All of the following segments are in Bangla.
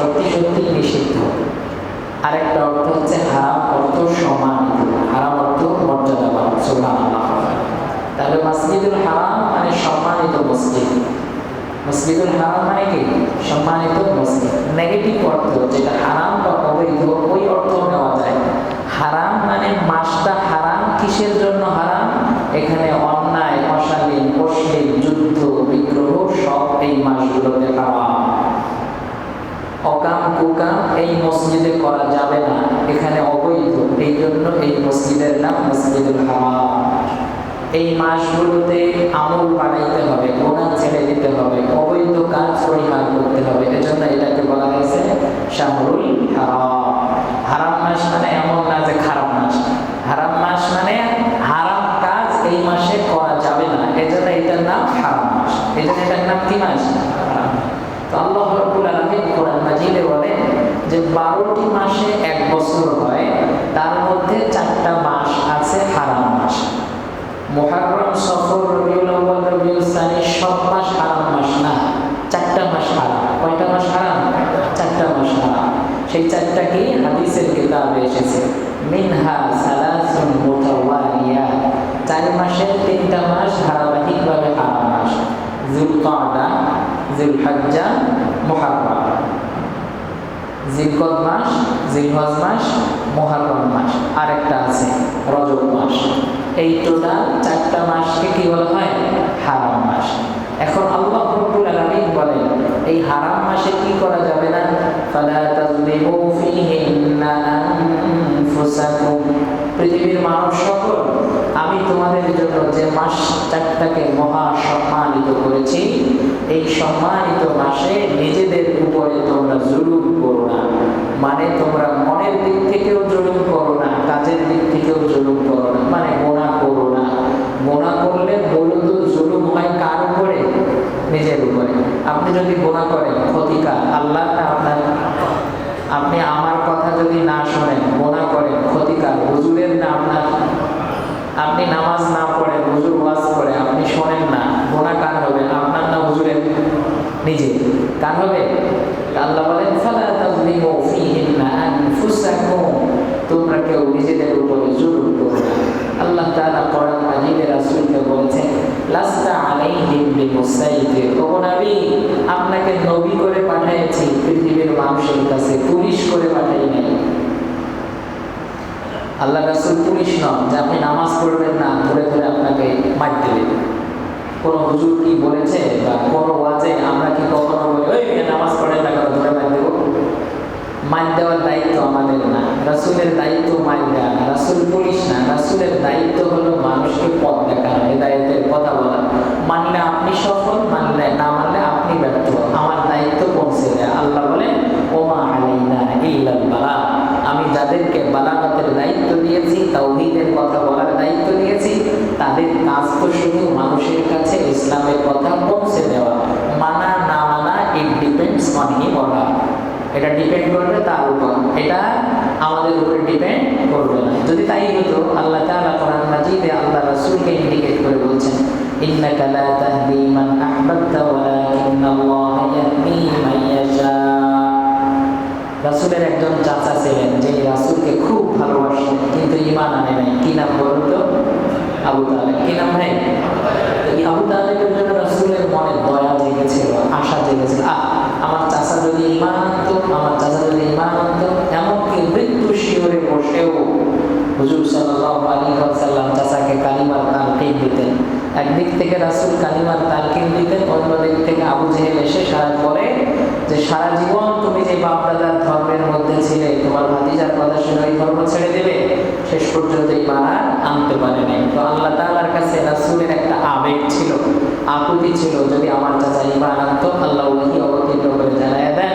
সত্যি সত্যি নিষিদ্ধ। আরেকটা অর্থ হচ্ছে হারাম অর্থ সম্মানিত হারাম অর্থ মর্যাদাবান সুবহানাল্লাহ। তাহলে মসজিদুল হারাম মানে সম্মানিত মসজিদ। মসজিদুল হারাম মানে কি? সম্মানিত মসজিদ। নেগেটিভ অর্থ যেটা হারাম বা অবৈধ, ওই অর্থ নেওয়া যায়। হারাম মানে মাসটা হারাম, কিসের জন্য হারাম? এখানে অন্যায়, অশালীন, অশ্লীল, যুদ্ধ, বিগ্রহ সব এই মাসগুলোতে অকাম কুকাম, এই মসজিদে করা যাবে না। এখানে অবৈধ। এই জন্য এই মসজিদের নাম মসজিদুল হারাম। এই মাসগুলোতে আমল বাড়াইতে হবে, গোনা ছেড়ে দিতে হবে, অবৈধ কাজ পরিহার করতে হবে। এজন্য এটাকে বলা হয়েছে শাহরুল হারাম। হারাম মাস মানে এমন না যে খারাপ মাস। হারাম মাস মানে হারাম কাজ এই মাসে করা যাবে না। এজন্য এটার নাম হারাম মাস। এই জন্য এটার নাম কি মাস? তো আল্লাহ রাব্বুল আলামিন কোরআন মাজিদে বলেন যে বারোটি মাসে এক বছর হয়, তার মধ্যে চারটা মাস আছে হারাম মাস। মুহাররম সফর, রবিউল সানি, সব মাস হারাম মাস না, চারটা মাস হারাম। কয়টা মাস হারাম? চারটা মাস হারাম। সেই চারটা কি হাদিসের কিতাবে এসেছে। মিনহা সালাসুন মুতাওয়ালিয়া। চার মাসের তিনটা মাস ধারাবাহিকভাবে হারাম মাস। যুলকাদা যুলহজ্জা মুহাররম। জিলকদ মাস, জিলহজ মাস, মুহাররম মাস, আরেকটা আছে, রজব মাস। এই টোটাল চারটা মাসকে কি বলা হয়? হারাম মাস। এখন আল্লাহ রব্বুল আলামিন বলেন, এই হারাম মাসে কি করা যাবে না? পৃথিবীর মানব সকল, আমি তোমাদের জন্য যে মাস চারটাকে মহা সম্মানিত করেছি, এই সম্মানিত মাসে নিজেদের উপরে তোমরা জুলুম করো মানে তোমরা মনের দিক থেকেও জুলুম করো না, কাজের দিক থেকেও জুলুম করো না। মানে গোনা করো না। গোনা করলে মূলত জুলুম হয় কার উপরে? নিজের উপরে। আপনি যদি গোনা করেন ক্ষতিকার আল্লাহ না আপনার? আপনি আমার কথা যদি না শোনেন গোনা করেন ক্ষতিকার হুজুরের না আপনার? আপনি নামাজ না পড়েন, হুজুর ওয়াজ করে, আপনি শোনেন না। গোনা কার হবে? আপনার না হুজুরের? নিজে কার হবে? আল্লাহ বলেন তোমরা কেউ নিজেদের উপরে জুলুম করো আল্লাহ বলেছেন আপনাকে নবী করে পাঠিয়েছি, পৃথিবীর মানুষের কাছে পুলিশ করে পাঠাই নাই। আল্লাহ রাসূল পুলিশ নন, যে আপনি নামাজ পড়বেন না, ধরে ধরে আপনাকে মার দেবে। কোন হুজুর কি বলেছে বা কোন ওয়াজে আমরা কি কখনো বলি ওই মেয়ে নামাজ পড়েন না কেন ধরে মার দেবো মার দেওয়ার দায়িত্ব আমাদের না। রাসুলের দায়িত্ব মার দেওয়া না। রাসুল পুলিশ না। রাসুলের দায়িত্ব হলো মানুষকে পথ দেখানো দায়িত্বের কথা বলা। মানলে আপনি সফল, মানলে না মানলে আপনি ব্যর্থ। আমার দায়িত্ব পৌঁছে দেয় আল্লাহ বলেন ওমা আলাইনা ইল্লাল বালা আমি যাদেরকে বালাগাতের দায়িত্ব দিয়েছি তাওহীদের কথা বলার দায়িত্ব দিয়েছি তাদের কাজ তো শুধু মানুষের কাছে ইসলামের কথা পৌঁছে দেওয়া মানা না মানা it depends on him or এটা ডিপেন্ড করবে তার উপর এটা আমাদের উপরে ডিপেন্ড করবে না। যদি তাই হতো, আল্লাহ তাআলা কোরআন মাজিদে আল্লাহ রাসূলকে ইন্ডিকেট করে বলছেন, ইন্নাকা লা তাহদি মান আহবাবতা ওয়ালাকিন্নাল্লাহা ইয়াহদি মান ইয়াশা। রাসূলের একজন চাচা ছিলেন রাসূলকে খুব ভালোবাসতেন, কিন্তু ঈমান আনে নাই। কি নাম বলুন তো? আবু তালেব। কি নাম ভাই? আবু তালেবের জন্য হুজুর সাল্লাল্লাহু আলাইহি ওয়াসাল্লাম চাচাকে কালিমার তালকিন দিতেন। একদিক থেকে রাসুল কালিমার তালকিন দিতেন, অন্য দিক থেকে আবু জেহেল এসে সারা করে যে, সারা জীবন তুমি যে বাপ দাদার ধর্মের মধ্যে ছিলে, তোমার ভাতিজার কথা শুনে ওই ধর্ম ছেড়ে দেবে? শেষ পর্যন্ত এই মারা আনতে পারে নাই। তো আল্লাহ তাআলার কাছে রাসূলের একটা আবেগ ছিল, আকুতি ছিল, যদি আমার চাচা ইমান আনতো, আল্লাহ অবতীর্ণ করে জানায় দেন।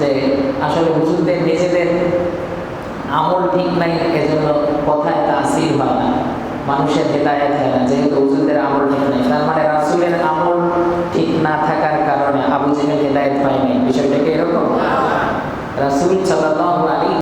যে আসলে হুজুরদের নিজেদের আমল ঠিক নাই, এজন্য কথায় তাসির হয় না। মানুষের হেদায়ত হয় না, যেহেতু হুজুরদের আমল ঠিক নাই। তার মানে রাসুলের আমল ঠিক না থাকার কারণে আবু জিনের হেদায়ত পায়নি বিষয়টা এরকম? রাসুল সাল্লাহ আলাইহি